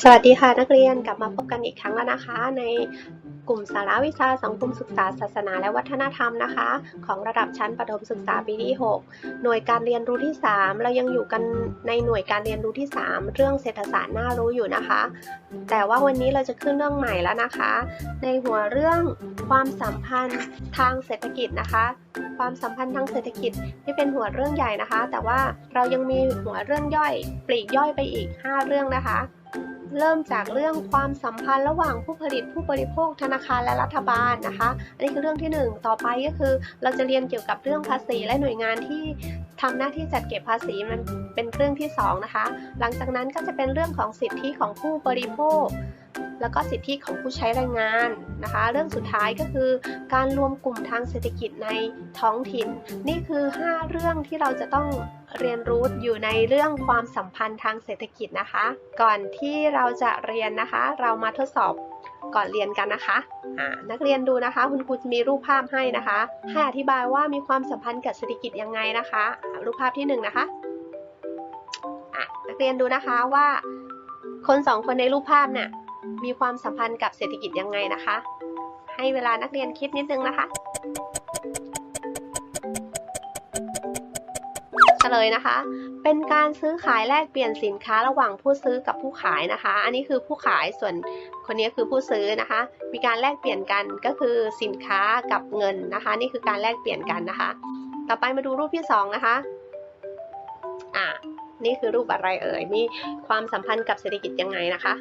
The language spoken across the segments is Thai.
สวัสดีค่ะนักเรียน กลับมาพบกันอีกครั้งแล้วนะคะ ใน กลุ่มสาระวิชาสังคมศึกษาศาสนาและวัฒนธรรมนะคะ ของระดับชั้นประถมศึกษาปีที่ 6 หน่วยการเรียนรู้ที่ 3 เรายังอยู่กันในหน่วยการเรียนรู้ที่ 3 เรื่องเศรษฐศาสตร์น่ารู้อยู่นะคะ แต่ว่าวันนี้เราจะขึ้นเรื่องใหม่แล้วนะคะ ในหัวเรื่องความสัมพันธ์ทางเศรษฐกิจนะคะ ความสัมพันธ์ทางเศรษฐกิจที่เป็นหัวเรื่องใหญ่นะคะ แต่ว่าเรายังมีหัวเรื่องย่อย ปลีกย่อยไปอีก 5 เรื่องนะคะ เริ่มจากเรื่องความสัมพันธ์ระหว่างผู้ผลิตผู้บริโภคธนาคารและรัฐบาลนะคะ อันนี้คือเรื่องที่ 1 ต่อไปก็คือ เราจะเรียนเกี่ยวกับเรื่องภาษีและหน่วยงานที่ทำหน้าที่จัดเก็บภาษีมันเป็นเรื่องที่ 2 นะคะ หลังจากนั้นก็จะเป็นเรื่องของสิทธิของผู้บริโภค แล้วก็สิทธิของผู้ใช้แรงงานนะคะ เรื่องสุดท้ายก็คือ การรวมกลุ่มทางเศรษฐกิจในท้องถิ่น นี่คือ 5 เรื่องที่เราจะต้องเรียนรู้อยู่ในเรื่องความสัมพันธ์ทางเศรษฐกิจนะคะ ก่อนที่เราจะเรียนนะคะ เรามาทดสอบก่อนเรียนกันนะคะอ่านักเรียนดูนะคะ คุณครูจะมีรูปภาพให้นะคะ ให้อธิบายว่ามีความสัมพันธ์กับเศรษฐกิจยังไงนะคะ รูปภาพที่หนึ่งนะคะะนักเรียนดูนะคะว่า คนสองคนในรูปภาพเนี่ย มีความสัมพันธ์กับเศรษฐกิจยังไงนะคะ ให้เวลานักเรียนคิดนิดนึงนะคะเฉลยนะคะ เป็นการซื้อขายแลกเปลี่ยนสินค้าระหว่างผู้ซื้อกับผู้ขายนะคะ อันนี้คือผู้ขายส่วนคนนี้คือผู้ซื้อนะคะ มีการแลกเปลี่ยนกันก็คือสินค้ากับเงินนะคะ นี่คือการแลกเปลี่ยนกันนะคะ ต่อไปมาดูรูปที่สองนะคะ อ่านี่คือรูปอะไรเอ่ย มีความสัมพันธ์กับเศรษฐกิจยังไงนะคะ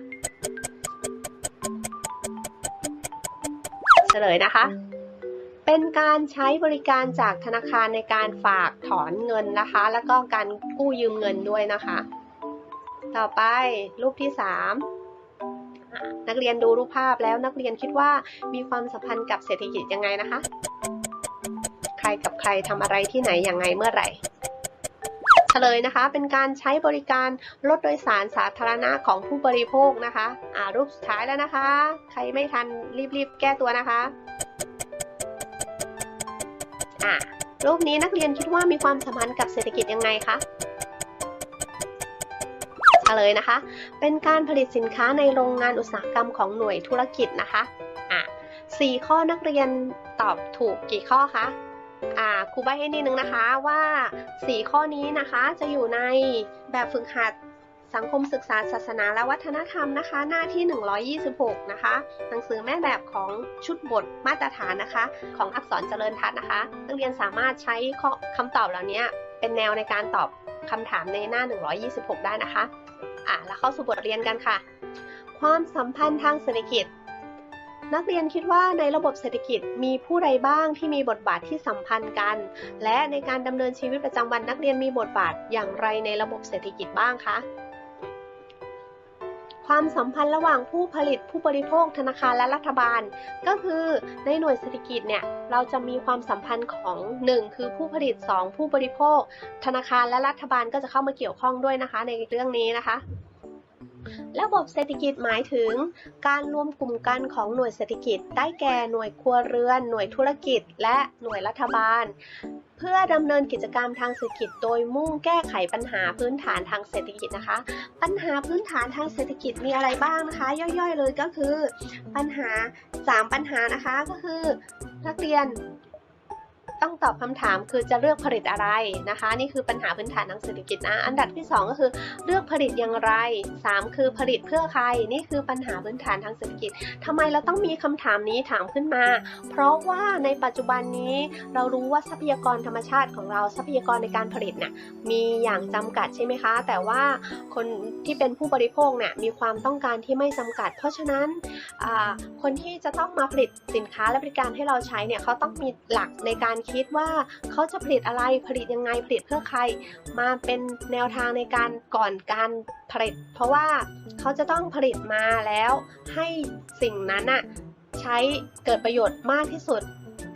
เฉลยนะคะ เป็นการใช้บริการจากธนาคารในการฝากถอนเงินนะคะ แล้วก็การกู้ยืมเงินด้วยนะคะ ต่อไปรูปที่ 3นักเรียนดูรูปภาพแล้วนักเรียนคิดว่ามีความสัมพันธ์กับเศรษฐกิจยังไงนะคะ ใครกับใครทำอะไรที่ไหนยังไงเมื่อไหร่ เฉลยนะคะ เป็นการใช้บริการรถโดยสารสาธารณะของผู้บริโภคนะคะอ่ารูปสุดท้ายแล้วนะคะ ใครไม่ทันรีบๆ แก้ตัวนะคะอะรูปนี้นักเรียนคิดว่ามีความสัมพันธ์กับเศรษฐกิจยังไงคะเฉลยนะคะ เป็นการผลิตสินค้าในโรงงานอุตสาหกรรมของหน่วยธุรกิจนะคะอะสี่ข้อนักเรียนตอบถูกกี่ข้อคะ อ่าครูใบให้นิดนึงนะคะว่า 4 ข้อนี้นะคะจะอยู่ในแบบฝึกหัดสังคมศึกษาศาสนาและวัฒนธรรมนะคะ หน้าที่ 126 นะคะ หนังสือแม่แบบของชุดบทมาตรฐานนะคะ ของอักษรเจริญทัศน์นะคะนักเรียนสามารถใช้คำตอบเหล่านี้เป็นแนวในการตอบคำถามในหน้า 126 ได้นะคะอะแล้วเข้าสู่บทเรียนกันค่ะ ความสัมพันธ์ทางเศรษฐกิจ นักเรียนคิดว่าในระบบเศรษฐกิจมีผู้ใดบ้างที่มีบทบาทที่สัมพันธ์กัน และในการดำเนินชีวิตประจำวันนักเรียนมีบทบาทอย่างไรในระบบเศรษฐกิจบ้างคะความสัมพันธ์ระหว่างผู้ผลิตผู้บริโภคธนาคารและรัฐบาล ก็คือในหน่วยเศรษฐกิจเนี่ยเราจะมีความสัมพันธ์ของ 1 คือผู้ผลิต 2 ผู้บริโภค ธนาคารและรัฐบาลก็จะเข้ามาเกี่ยวข้องด้วยนะคะ ในเรื่องนี้นะคะ ระบบเศรษฐกิจหมายถึง การรวมกลุ่มกันของหน่วยเศรษฐกิจ ได้แก่หน่วยครัวเรือน หน่วยธุรกิจ และหน่วยรัฐบาล เพื่อดำเนินกิจกรรมทางเศรษฐกิจ โดยมุ่งแก้ไขปัญหาพื้นฐานทางเศรษฐกิจนะคะ ปัญหาพื้นฐานทางเศรษฐกิจมีอะไรบ้างนะคะ ย่อยๆ เลยก็คือ ปัญหา 3 ปัญหานะคะก็คือ นักเรียน ต้องตอบคำถามคือจะเลือกผลิตอะไรนะคะ นี่คือปัญหาพื้นฐานทางเศรษฐกิจนะอันดับที่ 2 ก็คือเลือกผลิตอย่างไร 3 คือผลิตเพื่อใครนี่คือปัญหาพื้นฐานทางเศรษฐกิจทำไมเราต้องมีคำถามนี้ถามขึ้นมา เพราะว่าในปัจจุบันนี้เรารู้ว่าทรัพยากรธรรมชาติของเราทรัพยากรในการผลิตเนี่ยมีอย่างจำกัดใช่ไหมคะ แต่ว่าคนที่เป็นผู้บริโภคเนี่ยมีความต้องการที่ไม่จำกัด เพราะฉะนั้นคนที่จะต้องมาผลิตสินค้าและบริการให้เราใช้เนี่ยเขาต้องมีหลักในการคิดคิดว่าเขาจะผลิตอะไรผลิตยังไงผลิตเพื่อใคร มาเป็นแนวทางในการก่อนการผลิต เพราะว่าเขาจะต้องผลิตมาแล้วให้สิ่งนั้นอะใช้เกิดประโยชน์มากที่สุด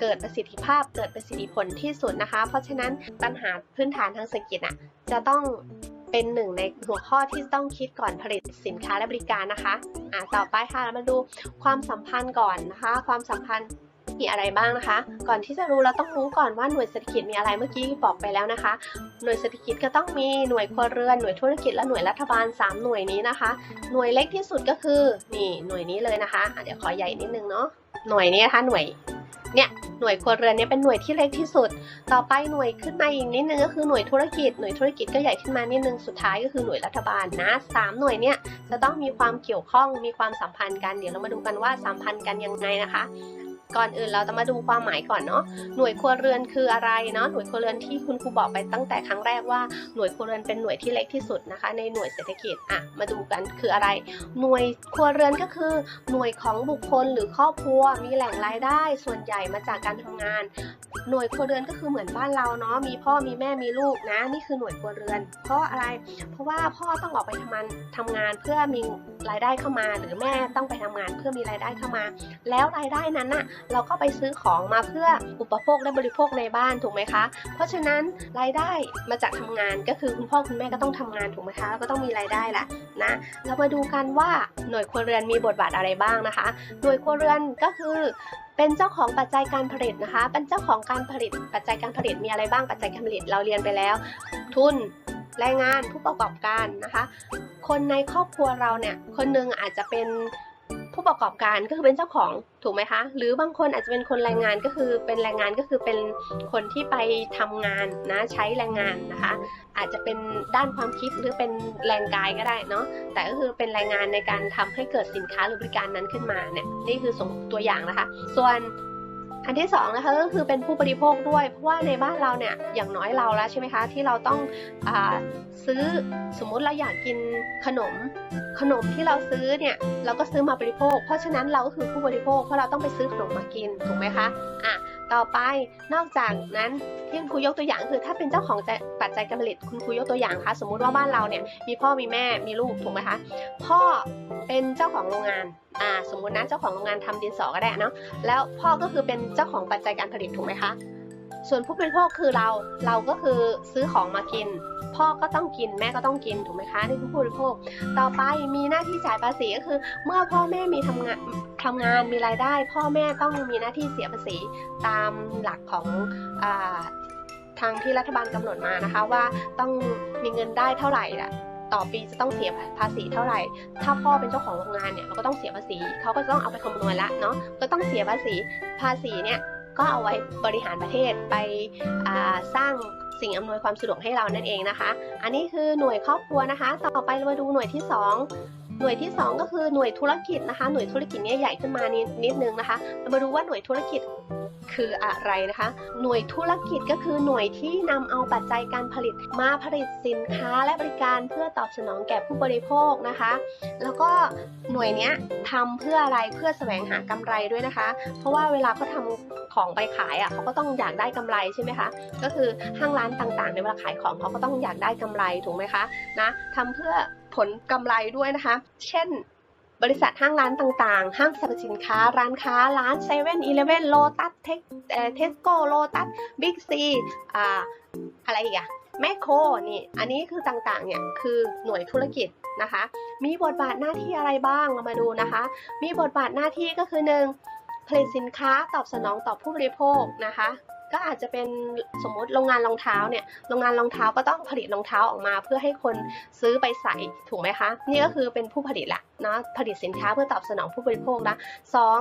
เกิดประสิทธิภาพเกิดประสิทธิผลที่สุดนะคะ เพราะฉะนั้นปัญหาพื้นฐานทางเศรษฐกิจอะจะต้องเป็นหนึ่งในหัวข้อที่ต้องคิดก่อนผลิตสินค้าและบริการนะคะอ่าต่อไปค่ะเรามาดูความสัมพันธ์ก่อนนะคะ ความสัมพันธ์ มีอะไรบ้างนะคะ ก่อนที่จะรู้เราต้องรู้ก่อนว่าหน่วยเศรษฐกิจมีอะไรเมื่อกี้บอกไปแล้วนะคะ หน่วยเศรษฐกิจก็ต้องมีหน่วยครัวเรือนหน่วยธุรกิจและหน่วยรัฐบาล 3 หน่วยนี้นะคะ หน่วยเล็กที่สุดก็คือนี่หน่วยนี้เลยนะคะะเดี๋ยวขอใหญ่นิดนึงเนาะหน่วยนี้นะคะหน่วยเนี่ยหน่วยครัวเรือนเนี่ยเป็นหน่วยที่เล็กที่สุด ต่อไปหน่วยขึ้นมาอีกนิดนึงก็คือหน่วยธุรกิจ หน่วยธุรกิจก็ใหญ่ขึ้นมานิดนึง สุดท้ายก็คือหน่วยรัฐบาลนะสามหน่วยเนี่ยจะต้องมีความเกี่ยวข้อง มีความสัมพันธ์กัน เดี๋ยวเรามาดูกันว่าสัมพันธ์กันยังไงนะคะ ก่อนอื่นเราจะมาดูความหมายก่อนเนาะหน่วยครัวเรือนคืออะไรเนาะหน่วยครัวเรือนที่คุณครูบอกไปตั้งแต่ครั้งแรกว่าหน่วยครัวเรือนเป็นหน่วยที่เล็กที่สุดนะคะ ในหน่วยเศรษฐกิจอะมาดูกันคืออะไร หน่วยครัวเรือนก็คือ หน่วยของบุคคลหรือครอบครัวมีแหล่งรายได้ ส่วนใหญ่มาจากการทำงาน หน่วยครัวเรือนก็คือเหมือนบ้านเราเนาะมีพ่อมีแม่มีลูกนะ นี่คือหน่วยครัวเรือน เพราะอะไร เพราะว่าพ่อต้องออกไปทำงานทำงานเพื่อมี รายได้เข้ามา หรือแม่ต้องไปทำงานเพื่อมีรายได้เข้ามา แล้วรายได้นั้นน่ะเราก็ไปซื้อของมาเพื่ออุปโภคและบริโภคในบ้านถูกไหมคะ เพราะฉะนั้นรายได้มาจากทำงานก็คือคุณพ่อคุณแม่ก็ต้องทำงานถูกไหมคะแล้วก็ต้องมีรายได้แหละนะเรามาดูกันว่าหน่วยครัวเรือนมีบทบาทอะไรบ้างนะคะ หน่วยครัวเรือนก็คือเป็นเจ้าของปัจจัยการผลิตนะคะ เป็นเจ้าของการผลิต ปัจจัยการผลิตมีอะไรบ้าง ปัจจัยการผลิตเราเรียนไปแล้ว ทุน แรงงาน ผู้ประกอบการนะคะ คนในครอบครัวเราเนี่ย คนหนึงอาจจะเป็นผู้ประกอบการก็คือเป็นเจ้าของถูกไหมคะ หรือบางคนอาจจะเป็นคนแรงงานก็คือเป็นแรงงานก็คือเป็นคนที่ไปทำงานนะใช้แรงงานนะคะ อาจจะเป็นด้านความคิดหรือเป็นแรงกายก็ได้เนาะแต่ก็คือเป็นแรงงานในการทำให้เกิดสินค้าหรือบริการนั้นขึ้นมาเนี่ยนี่คือสมตัวอย่างนะคะ ส่วน อันที่สองนะคะก็คือเป็นผู้บริโภคด้วย เพราะว่าในบ้านเราเนี่ยอย่างน้อยเราแล้วใช่ไหมคะที่เราต้องอซื้อสมมุติเราอยากกินขนม ขนมที่เราซื้อเนี่ยเราก็ซื้อมาบริโภค เพราะฉะนั้นเราก็คือผู้บริโภคเพราะเราต้องไปซื้อขนมมากินถูกไหมคะอะต่อไปนอกจากนั้นที่คุณครูยกตัวอย่างคือ ถ้าเป็นเจ้าของปัจจัยการผลิตคุณครูยกตัวอย่างค่ะสมมุติว่าบ้านเราเนี่ยมีพ่อมีแม่มีลูกถูกไหมคะพ่อเป็นเจ้าของโรงงานอ่าสมมุตินะเจ้าของโรงงานทำดินสอก็ได้เนาะแล้วพ่อก็คือเป็นเจ้าของปัจจัยการผลิตถูกไหมคะ ส่วนผู้บริโภคคือเราเราก็คือซื้อของมากิน พ่อก็ต้องกินแม่ก็ต้องกินถูกไหมคะนี่คือผู้บริโภค ต่อไปมีหน้าที่จ่ายภาษีก็คือ เมื่อพ่อแม่มีทำงานทำงานมีรายได้ พ่อแม่ต้องมีหน้าที่เสียภาษีตามหลักของอทางที่รัฐบาลกำหนดมานะคะว่าต้องมีเงินได้เท่าไหร่ละต่อปีจะต้องเสียภาษีเท่าไหร่ ถ้าพ่อเป็นเจ้าของโรงงานเนี่ยเราก็ต้องเสียภาษี เขาก็ต้องเอาไปคำนวณละเนาะ ก็ต้องเสียภาษี ภาษีเนี่ย ก็เอาไว้บริหารประเทศไปสร้างสิ่งอำนวยความสะดวกให้เรานั่นเองนะคะ อันนี้คือหน่วยครอบครัวนะคะ ต่อไปเรามาดูหน่วยที่ 2 หน่วยที่ 2 ก็คือหน่วยธุรกิจนะคะ หน่วยธุรกิจเนี้ยใหญ่ขึ้นมานิดนิดนึงนะคะ เรามาดูว่าหน่วยธุรกิจ คืออะไรนะคะ หน่วยธุรกิจก็คือหน่วยที่นำเอาปัจจัยการผลิตมาผลิตสินค้าและบริการเพื่อตอบสนองแก่ผู้บริโภคนะคะ แล้วก็หน่วยเนี้ยทำเพื่ออะไรเพื่อแสวงหากำไรด้วยนะคะ เพราะว่าเวลาเขาทำของไปขายอะเขาก็ต้องอยากได้กำไรใช่ไหมคะก็คือห้างร้านต่างๆ ในเวลาขายของเขาก็ต้องอยากได้กำไรถูกไหมคะนะทำเพื่อผลกำไรด้วยนะคะ เช่น บริษัทห้างร้านต่างๆ ห้างสรรพสินค้า ร้านค้า ร้านเซเว่นอีเลฟเว่นโลตัสเทสโก้โลตัสบิ๊กซีอ่าอะไรอีกอะแมคโครนี่ อันนี้คือต่างๆ เนี่ย คือหน่วยธุรกิจนะคะ มีบทบาทหน้าที่อะไรบ้าง เรามาดูนะคะ มีบทบาทหน้าที่ก็คือหนึ่งผลิตสินค้าตอบสนองต่อผู้บริโภคนะคะ ก็อาจจะเป็นสมมติโรงงานรองเท้าเนี่ยโรงงานรองเท้าก็ต้องผลิตรองเท้าออกมา เพื่อให้คนซื้อไปใส่ถูกไหมคะ นี่ก็คือเป็นผู้ผลิตละเนาะผลิตสินค้าเพื่อตอบสนองผู้บริโภคนะสอง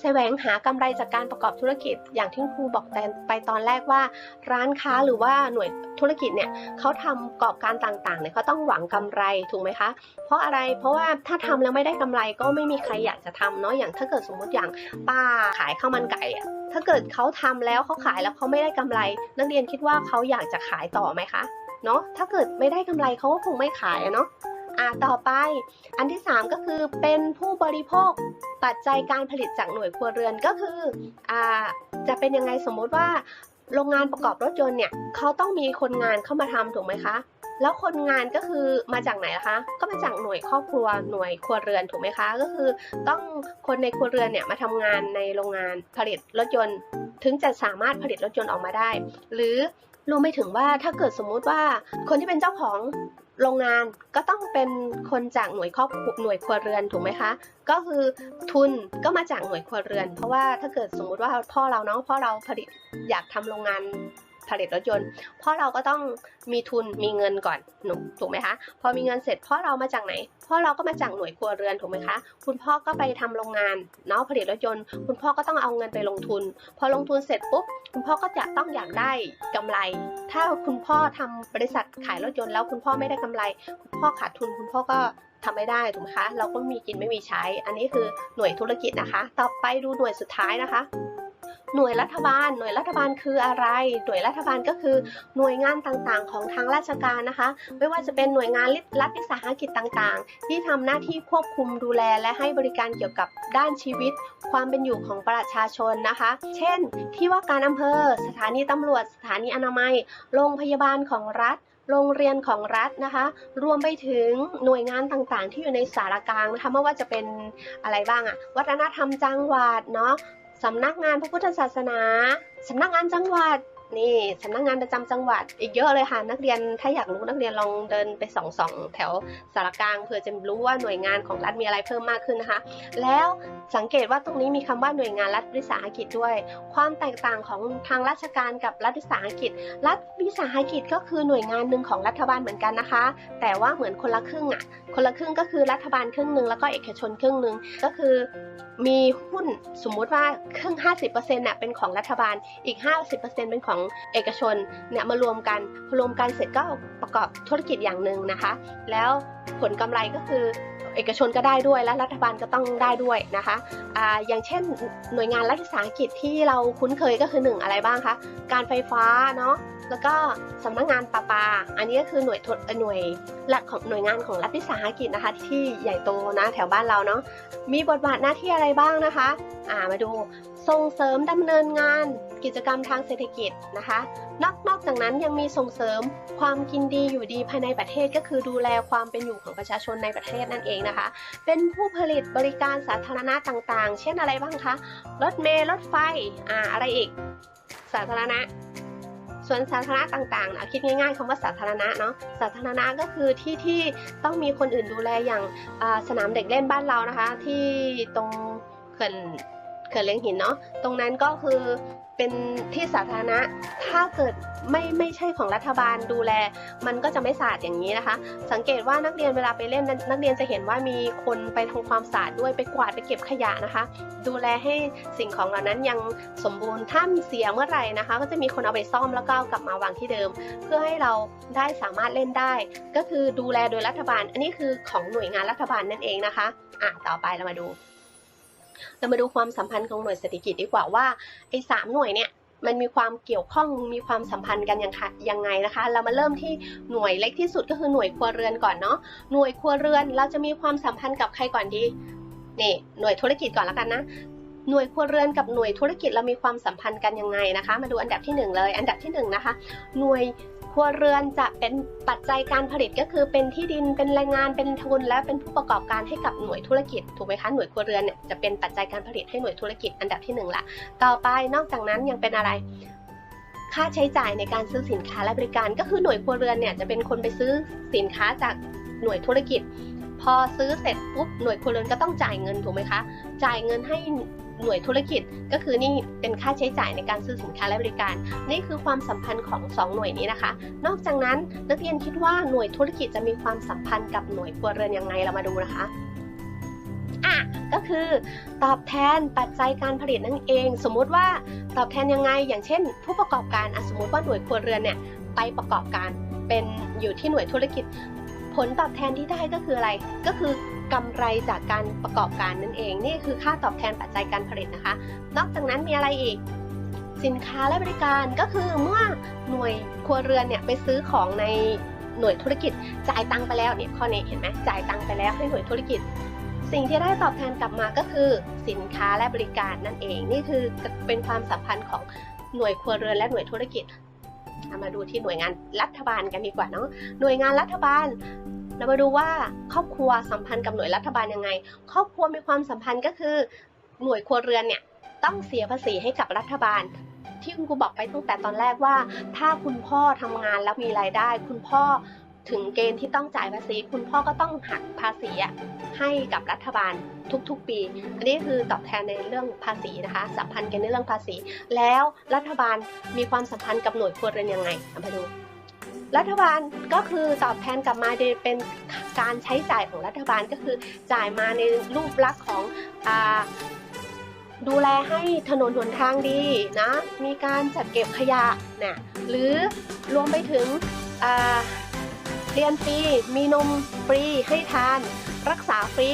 แสวงหากำไรจากการประกอบธุรกิจ อย่างที่ครูบอกแต่ไปตอนแรกว่า ร้านค้าหรือว่าหน่วยธุรกิจเนี่ยเขาทำประกอบการต่างๆเนี่ยเขาต้องหวังกำไรถูกไหมคะ เพราะอะไรเพราะว่าถ้าทำแล้วไม่ได้กำไรก็ไม่มีใครอยากจะทำเนาะอย่างถ้าเกิดสมมติอย่างป้าขายข้าวมันไก่อะถ้าเกิดเขาทำแล้วเขาขายแล้วเขาไม่ได้กำไร นักเรียนคิดว่าเขาอยากจะขายต่อไหมคะเนาะถ้าเกิดไม่ได้กำไรเขาก็คงไม่ขายเนาะ อ่าต่อไป อันที่ 3 ก็คือเป็นผู้บริโภคปัจจัยการผลิตจากหน่วยครัวเรือนก็คืออ่าจะเป็นยังไงสมมุติว่า โรงงานประกอบรถยนต์เนี่ยเขาต้องมีคนงานเข้ามาทำถูกไหมคะแล้วคนงานก็คือมาจากไหนล่ะคะ ก็มาจากหน่วยครอบครัวหน่วยครัวเรือนถูกไหมคะ ก็คือต้องคนในครัวเรือนเนี่ยมาทำงานในโรงงานผลิตรถยนต์ ถึงจะสามารถผลิตรถยนต์ออกมาได้ หรือรวมไปถึงว่าถ้าเกิดสมมุติว่าคนที่เป็นเจ้าของ โรงงานก็ต้องเป็นคนจากหน่วยครอบหน่วยครัวเรือนถูกไหมคะ ก็คือทุนก็มาจากหน่วยครัวเรือน เพราะว่าถ้าเกิดสมมุติว่าพ่อเราเนาะพ่อเราผลิตอยากทำโรงงาน ผลิตรถยนต์พ่อเราก็ต้องมีทุนมีเงินก่อนหนูถูกไหมคะพอมีเงินเสร็จพ่อเรามาจากไหนพ่อเราก็มาจากหน่วยครัวเรือนถูกไหมคะคุณพ่อก็ไปทำโรงงานเนาะผลิตรถยนต์ คุณพ่อก็ต้องเอาเงินไปลงทุน พอลงทุนเสร็จปุ๊บคุณพ่อก็จะต้องอยากได้กำไร ถ้าคุณพ่อทำบริษัทขายรถยนต์แล้วคุณพ่อไม่ได้กำไร คุณพ่อขาดทุนคุณพ่อก็ทำไม่ได้ถูกไหมคะ เราก็มีกินไม่มีใช้ อันนี้คือหน่วยธุรกิจนะคะ ต่อไปดูหน่วยสุดท้ายนะคะ หน่วยรัฐบาล หน่วยรัฐบาลคืออะไร หน่วยรัฐบาลก็คือหน่วยงานต่างๆ ของทางราชการนะคะ ไม่ว่าจะเป็นหน่วยงานรัฐวิสาหกิจต่างๆ ที่ทำหน้าที่ควบคุมดูแลและให้บริการเกี่ยวกับด้านชีวิต ความเป็นอยู่ของประชาชนนะคะ เช่น ที่ว่าการอำเภอ สถานีตำรวจ สถานีอนามัย โรงพยาบาลของรัฐโรงเรียนของรัฐนะคะ รวมไปถึงหน่วยงานต่างๆ ที่อยู่ในสารกลางนะคะไม่ว่าจะเป็นอะไรบ้างอะวัฒนธรรมจังหวัดเนาะ สำนักงานพระพุทธศาสนาสำนักงานจังหวัดนี่สำนักงานประจำจังหวัด อีกเยอะเลยค่ะนักเรียนถ้าอยากรู้นักเรียนลองเดินไปสองสองแถวสารกลางเพื่อจะรู้ว่าหน่วยงานของรัฐมีอะไรเพิ่มมากขึ้นนะคะ แล้วสังเกตว่าตรงนี้มีคำว่าหน่วยงานรัฐวิสาหกิจด้วย ความแตกต่างของทางราชการกับรัฐวิสาหกิจ รัฐวิสาหกิจก็คือหน่วยงานหนึ่งของรัฐบาลเหมือนกันนะคะ แต่ว่าเหมือนคนละครึ่งอะ คนละครึ่งก็คือรัฐบาลครึ่งหนึ่งแล้วก็เอกชนครึ่งหนึ่งก็คือมีหุ้นสมมุติว่าครึ่ง 50%น่ะเป็นของรัฐบาล อีก 50%เป็นของเอกชน เนี่ยมารวมกัน รวมกันเสร็จก็ประกอบธุรกิจอย่างหนึ่งนะคะ แล้วผลกำไรก็คือ เอกชนก็ได้ด้วยและรัฐบาลก็ต้องได้ด้วยนะคะอ่าอย่างเช่นหน่วยงานรัฐวิสาหกิจที่เราคุ้นเคยก็คือหนึ่งอะไรบ้างคะการไฟฟ้าเนาะแล้วก็สำนักงานประปา อันนี้ก็คือหน่วยทดหน่วยหลักของหน่วยงานของรัฐวิสาหกิจนะคะ ที่ใหญ่โตนะแถวบ้านเราเนาะมีบทบาทหน้าที่อะไรบ้างนะคะ อ่ามาดูส่งเสริมดำเนินงาน กิจกรรมทางเศรษฐกิจนะคะนอกนอกจากนั้นยังมีส่งเสริมความกินดีอยู่ดีภายในประเทศก็คือดูแลความเป็นอยู่ของประชาชนในประเทศนั่นเองนะคะ เป็นผู้ผลิตบริการสาธารณะต่างๆ เช่นอะไรบ้างคะ รถเมล์รถไฟอ่าอะไรอีก สาธารณะส่วนสาธารณะต่างๆนะคิดง่ายๆคำว่าสาธารณะเนาะ สาธารณะก็คือที่ที่ต้องมีคนอื่นดูแลอย่างสนามเด็กเล่นบ้านเรานะคะ ที่ตรงเขื่อนเขื่อนเลี้ยงหินเนาะ ตรงนั้นก็คือ เป็นที่สาธารณะ ถ้าเกิดไม่ไม่ใช่ของรัฐบาลดูแล มันก็จะไม่สะอาดอย่างนี้นะคะ สังเกตว่านักเรียนเวลาไปเล่นนักเรียนจะเห็นว่ามีคนไปทำความสะอาดด้วยไปกวาดไปเก็บขยะนะคะ ดูแลให้สิ่งของเหล่านั้นยังสมบูรณ์ถ้ามเสียเมื่อไหร่นะคะ ก็จะมีคนเอาไปซ่อมแล้วก็เอากลับมาวางที่เดิม เพื่อให้เราได้สามารถเล่นได้ ก็คือดูแลโดยรัฐบาล อันนี้คือของหน่วยงานรัฐบาลนั่นเองนะคะอะต่อไปเรามาดู เรามาดูความสัมพันธ์ของหน่วยเศรษฐกิจดีกว่าว่าไอ้สามหน่วยเนี่ยมันมีความเกี่ยวข้องมีความสัมพันธ์กันยังคะยังไงนะคะ เรามาเริ่มที่หน่วยเล็กที่สุดก็คือหน่วยครัวเรือนก่อนเนาะหน่วยครัวเรือนเราจะมีความสัมพันธ์กับใครก่อนดีนี่หน่วยธุรกิจก่อนแล้วกันนะหน่วยครัวเรือนกับหน่วยธุรกิจเรามีความสัมพันธ์กันยังไงนะคะ มาดูอันดับที่หนึ่งเลย อันดับที่หนึ่งนะคะหน่วย ครัวเรือนจะเป็นปัจจัยการผลิตก็คือเป็นที่ดินเป็นแรงงานเป็นทุน และเป็นผู้ประกอบการให้กับหน่วยธุรกิจถูกไหมคะหน่วยครัวเรือนเนี่ยจะเป็นปัจจัยการผลิตให้หน่วยธุรกิจอันดับที่หนึ่งละต่อไปนอกจากนั้นยังเป็นอะไรค่าใช้จ่ายในการซื้อสินค้าและบริการ ก็คือหน่วยครัวเรือนเนี่ยจะเป็นคนไปซื้อสินค้าจากหน่วยธุรกิจ พอซื้อเสร็จปุ๊บหน่วยครัวเรือนก็ต้องจ่ายเงินถูกไหมคะ จ่ายเงินให้ หน่วยธุรกิจก็คือนี่เป็นค่าใช้จ่ายในการซื้อสินค้าและบริการ นี่คือความสัมพันธ์ของ 2 หน่วยนี้นะคะ นอกจากนั้นนักเรียนคิดว่าหน่วยธุรกิจจะมีความสัมพันธ์กับหน่วยครัวเรือนยังไงเรามาดูนะคะอะก็คือตอบแทนปัจจัยการผลิตนั่นเอง สมมุติว่าตอบแทนยังไง อย่างเช่น ผู้ประกอบการอะสมมติว่าหน่วยครัวเรือนเนี่ยไปประกอบการเป็นอยู่ที่หน่วยธุรกิจ ผลตอบแทนที่ได้ก็คืออะไร ก็คือ กำไรจากการประกอบการนั่นเอง นี่คือค่าตอบแทนปัจจัยการผลิตนะคะ นอกจากนั้นมีอะไรอีก สินค้าและบริการก็คือเมื่อหน่วยครัวเรือนเนี่ยไปซื้อของในหน่วยธุรกิจจ่ายตังไปแล้วเนี่ยข้อนี้เห็นไหมจ่ายตังไปแล้วให้หน่วยธุรกิจ สิ่งที่ได้ตอบแทนกลับมาก็คือสินค้าและบริการนั่นเอง นี่คือเป็นความสัมพันธ์ของหน่วยครัวเรือนและหน่วยธุรกิจามาดูที่หน่วยงานรัฐบาลกันดีกว่าเนาะหน่วยงานรัฐบาล เรามาดูว่าครอบครัวสัมพันธ์กับหน่วยรัฐบาลยังไง ครอบครัวมีความสัมพันธ์ก็คือ หน่วยครัวเรือนเนี่ยต้องเสียภาษีให้กับรัฐบาล ที่คุณครูบอกไปตั้งแต่ตอนแรกว่า ถ้าคุณพ่อทำงานแล้วมีรายได้ คุณพ่อถึงเกณฑ์ที่ต้องจ่ายภาษี คุณพ่อก็ต้องหักภาษีให้กับรัฐบาลทุกๆ ปี อันนี้คือตอบแทนในเรื่องภาษีนะคะ สัมพันธ์กันในเรื่องภาษี แล้วรัฐบาลมีความสัมพันธ์กับหน่วยครัวเรือนยังไงมาดู รัฐบาลก็คือตอบแทนกลับมาโดยเป็นการใช้จ่ายของรัฐบาลก็คือจ่ายมาในรูปลักษณ์ของอดูแลให้ถนนหนทางดีนะ มีการจัดเก็บขยะเนี่ยหรือรวมไปถึงเรียนฟรี มีนมฟรีให้ทาน รักษาฟรี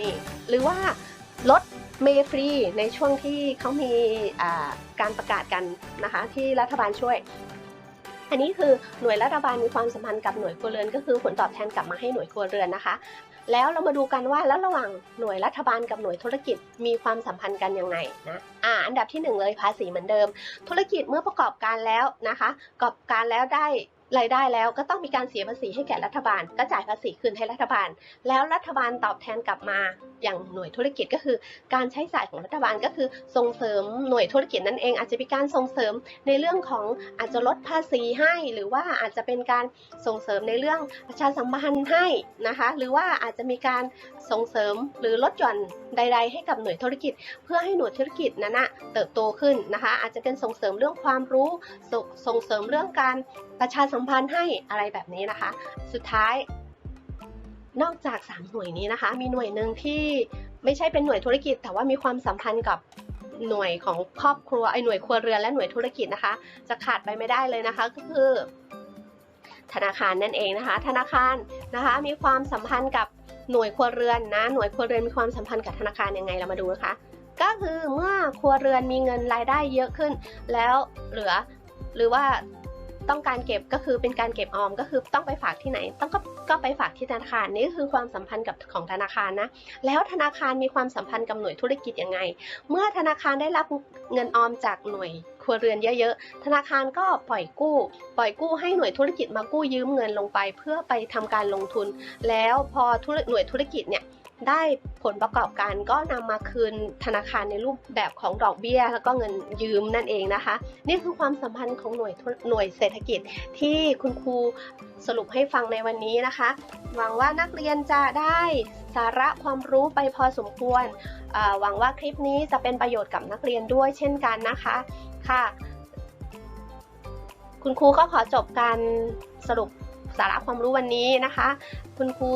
นี่หรือว่าลดเมฟรีในช่วงที่เขามีการประกาศกันนะคะที่รัฐบาลช่วย อันนี้คือหน่วยรัฐบาลมีความสัมพันธ์กับหน่วยครัวเรือน ก็คือผลตอบแทนกลับมาให้หน่วยครัวเรือนนะคะ แล้วเรามาดูกันว่าแล้วระหว่างหน่วยรัฐบาลกับหน่วยธุรกิจมีความสัมพันธ์กันยังไงนะอ่าอันดับที่หนึ่งเลยภาษีเหมือนเดิม ธุรกิจเมื่อประกอบการแล้วนะคะประกอบการแล้วได้ รายได้แล้วก็ต้องมีการเสียภาษีให้แก่รัฐบาล ก็จ่ายภาษีคืนให้รัฐบาล แล้วรัฐบาลตอบแทนกลับมาอย่างหน่วยธุรกิจก็คือ การใช้จ่ายของรัฐบาลก็คือส่งเสริมหน่วยธุรกิจนั่นเอง อาจจะเป็นการส่งเสริมในเรื่องของอาจจะลดภาษีให้ หรือว่าอาจจะเป็นการส่งเสริมในเรื่องประชาสัมพันธ์ให้นะคะ หรือว่าอาจจะมีการส่งเสริมหรือลดหย่อนใด ๆ ให้กับหน่วยธุรกิจ เพื่อให้หน่วยธุรกิจนั้นนะเติบโตขึ้นนะคะ อาจจะเป็นส่งเสริมเรื่องความรู้สส่งเสริมเรื่องการประชาสัมพันธ์ให้อะไรแบบนี้นะคะ สุดท้าย นอกจาก 3 หน่วยนี้นะคะ มีหน่วยหนึ่งที่ไม่ใช่เป็นหน่วยธุรกิจ แต่ว่ามีความสัมพันธ์กับหน่วยของครอบครัวไอหน่วยครัวเรือนและหน่วยธุรกิจนะคะ จะขาดไปไม่ได้เลยนะคะ ก็คือ ธนาคารนั่นเองนะคะ ธนาคารนะคะ มีความสัมพันธ์กับหน่วยครัวเรือนนะ หน่วยครัวเรือนมีความสัมพันธ์กับธนาคารยังไงเรามาดูนะคะ ก็คือเมื่อครัวเรือนมีเงินรายได้เยอะขึ้น แล้วเหลือ หรือว่า ต้องการเก็บก็คือเป็นการเก็บออมก็คือต้องไปฝากที่ไหน ต้องก็ก็ไปฝากที่ธนาคารนี่คือความสัมพันธ์กับของธนาคารนะแล้วธนาคารมีความสัมพันธ์กับหน่วยธุรกิจยังไง เมื่อธนาคารได้รับเงินออมจากหน่วยครัวเรือนเยอะๆ ธนาคารก็ปล่อยกู้ ปล่อยกู้ให้หน่วยธุรกิจมากู้ยืมเงินลงไป เพื่อไปทำการลงทุน แล้วพอหน่วยธุรกิจเนี่ย ได้ผลประกอบการก็นำมาคืนธนาคารในรูปแบบของดอกเบี้ย แล้วก็เงินยืมนั่นเองนะคะ นี่คือความสัมพันธ์ของหน่วยหน่วยเศรษฐกิจที่คุณครูสรุปให้ฟังในวันนี้นะคะ หวังว่านักเรียนจะได้สาระความรู้ไปพอสมควร หวังว่าคลิปนี้จะเป็นประโยชน์กับนักเรียนด้วยเช่นกันนะคะค่ะ คุณครูก็ขอจบการสรุปสาระความรู้วันนี้นะคะ คุณครู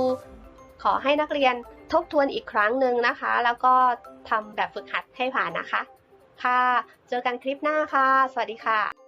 ขอให้นักเรียน ทบทวนอีกครั้งหนึ่งนะคะ แล้วก็ทำแบบฝึกหัดให้ผ่านนะคะ ค่ะ เจอกันคลิปหน้าค่ะ สวัสดีค่ะ